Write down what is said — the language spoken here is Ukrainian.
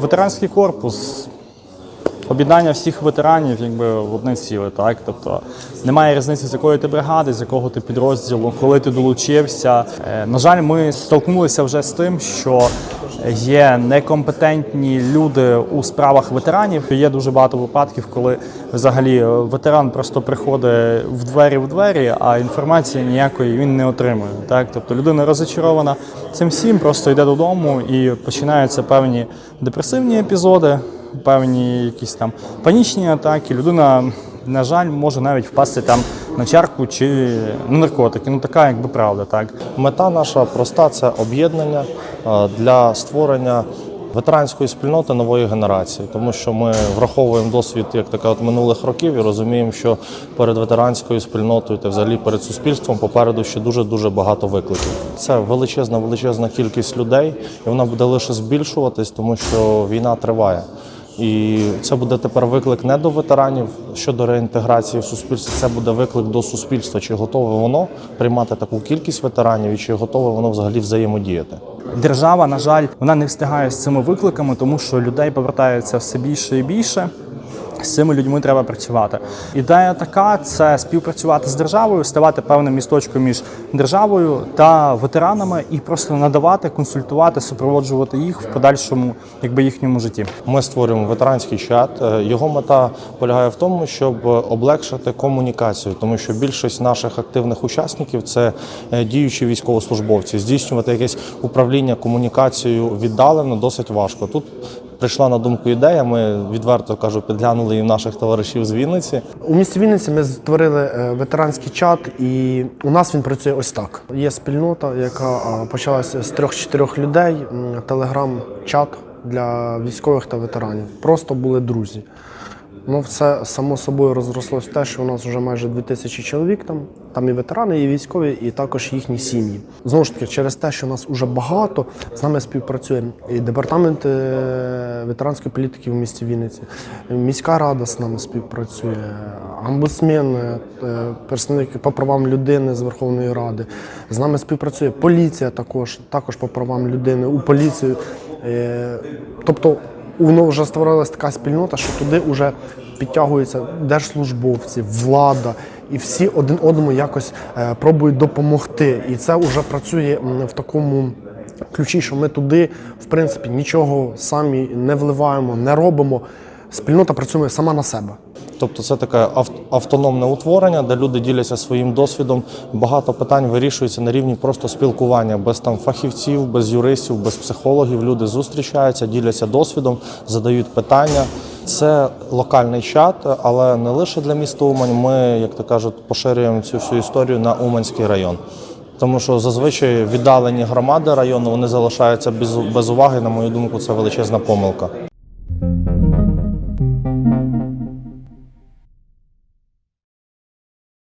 Ветеранський корпус. Об'єднання всіх ветеранів якби в одне ціле, так? Тобто немає різниці, з якої ти бригади, з якого ти підрозділу, коли ти долучився. Е, На жаль, ми столкнулися вже з тим, що є некомпетентні люди у справах ветеранів. Є дуже багато випадків, коли взагалі ветеран просто приходить в двері в двері, а інформації ніякої він не отримує. Так? Тобто людина розочарована цим всім, просто йде додому і починаються певні депресивні епізоди певні якісь там панічні атаки. Людина, на жаль, може навіть впасти там на чарку чи на наркотики. Ну така якби правда, так. Мета наша проста це об'єднання е, для створення ветеранської спільноти нової генерації, тому що ми враховуємо досвід як така от минулих років і розуміємо, що перед ветеранською спільнотою та взагалі перед суспільством попереду ще дуже дуже багато викликів. Це величезна, величезна кількість людей, і вона буде лише збільшуватись, тому що війна триває. І це буде тепер виклик не до ветеранів щодо реінтеграції в суспільство. Це буде виклик до суспільства. Чи готове воно приймати таку кількість ветеранів, і чи готове воно взагалі взаємодіяти? Держава, на жаль, вона не встигає з цими викликами, тому що людей повертається все більше і більше. З цими людьми треба працювати. Ідея така: це співпрацювати з державою, ставати певним місточком між державою та ветеранами і просто надавати, консультувати, супроводжувати їх в подальшому, якби їхньому житті. Ми створюємо ветеранський чат. Е, Його мета полягає в тому, щоб облегшити комунікацію, тому що більшість наших активних учасників це е, діючі військовослужбовці. Здійснювати якесь управління комунікацією віддалено досить важко. Тут прийшла на думку ідея. Ми відверто кажу, підглянули і наших товаришів з Вінниці. У місті Вінниці ми створили е, ветеранський чат, і у нас він працює ось так. Є спільнота, яка почалася з трьох-чотирьох людей. Телеграм-чат для військових та ветеранів. Просто були друзі. Ну, все само собою розрослось в те, що у нас вже майже 2000 чоловік там. Там і ветерани, і військові, і також їхні сім'ї. Знову ж таки, через те, що нас вже багато, з нами співпрацює і департамент е, ветеранської політики в місті Вінниці, міська рада з нами співпрацює, омбудсмен, е, представник по правам людини з Верховної Ради. З нами співпрацює поліція також, також по правам людини, у поліцію. Е, Тобто воно вже створилася така спільнота, що туди вже підтягуються держслужбовці, влада, і всі один одному якось е, пробують допомогти. І це вже працює в такому ключі, що ми туди, в принципі, нічого самі не вливаємо, не робимо. Спільнота працює сама на себе. Тобто це таке ав- автономне утворення, де люди діляться своїм досвідом. Багато питань вирішується на рівні просто спілкування, без там фахівців, без юристів, без психологів. Люди зустрічаються, діляться досвідом, задають питання. Це локальний чат, але не лише для міста Умань. Ми, як то кажуть, поширюємо цю всю історію на Уманський район. Тому що зазвичай віддалені громади району вони залишаються без, без уваги. На мою думку, це величезна помилка.